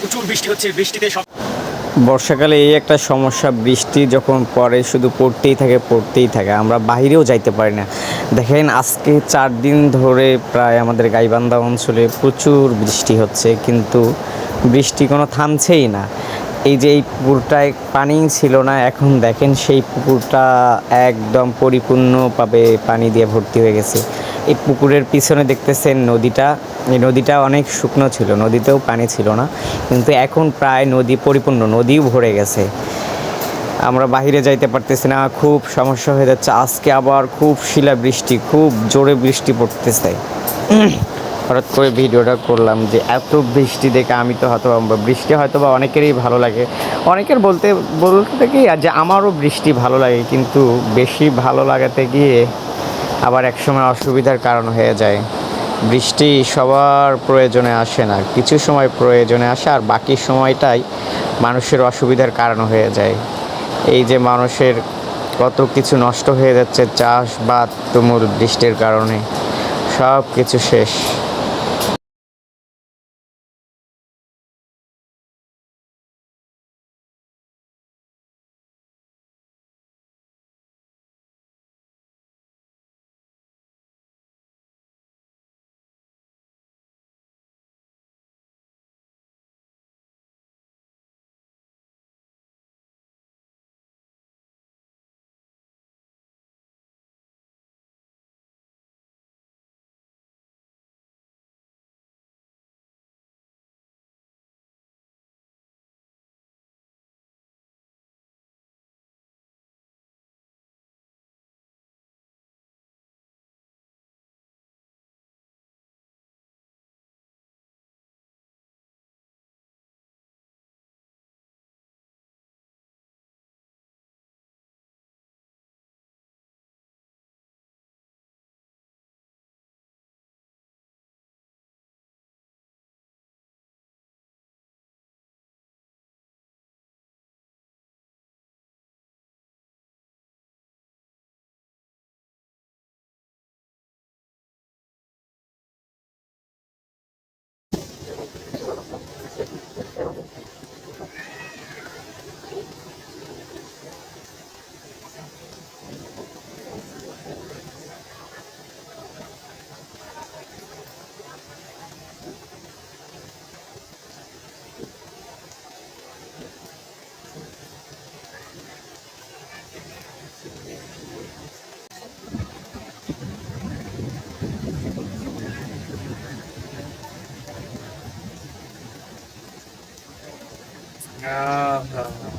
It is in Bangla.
প্রচুর বৃষ্টি হচ্ছে, বৃষ্টিতে সব বর্ষাকালে এই একটা সমস্যা, বৃষ্টি যখন পড়ে, শুধু পড়তেই থাকে পড়তেই থাকে। আমরা বাহিরেও যাইতে পারি না। দেখেন, আজকে চার দিন ধরে প্রায় আমাদের গাইবান্ধা অঞ্চলে প্রচুর বৃষ্টি হচ্ছে, কিন্তু বৃষ্টি কোনো থামছেই না। এই যে এই পুকুরটায় পানি ছিল না, এখন দেখেন সেই পুকুরটা একদম পরিপূর্ণভাবে পানি দিয়ে ভর্তি হয়ে গেছে। এই পুকুরের পিছনে দেখতেছেন নদীটা। এই নদীটা অনেক শুকনো ছিল, নদীতেও পানি ছিল না, কিন্তু এখন প্রায় নদী পরিপূর্ণ, নদীও ভরে গেছে। আমরা বাইরে যাইতে পারতেছি না, খুব সমস্যা হয়ে যাচ্ছে। আজকে আবার খুব শিলা বৃষ্টি খুব জোরে বৃষ্টি পড়তেছে। হঠাৎ করে ভিডিওটা করলাম যে এত বৃষ্টি দেখে আমি তো হয়তো বৃষ্টি হয়তো বা অনেকেরই ভালো লাগে। অনেকের বলতে বলতে কি যে আমারও বৃষ্টি ভালো লাগে, কিন্তু বেশি ভালো লাগাতে গিয়ে আবার একসময় অসুবিধার কারণ হয়ে যায়। বৃষ্টি সবার প্রয়োজনে আসে না, কিছু সময় প্রয়োজনে আসে আর বাকি সময়টাই মানুষের অসুবিধার কারণ হয়ে যায়। এই যে মানুষের কত কিছু নষ্ট হয়ে যাচ্ছে, চাষবাদ তুমুল বৃষ্টির কারণে সব কিছু শেষ। 啊。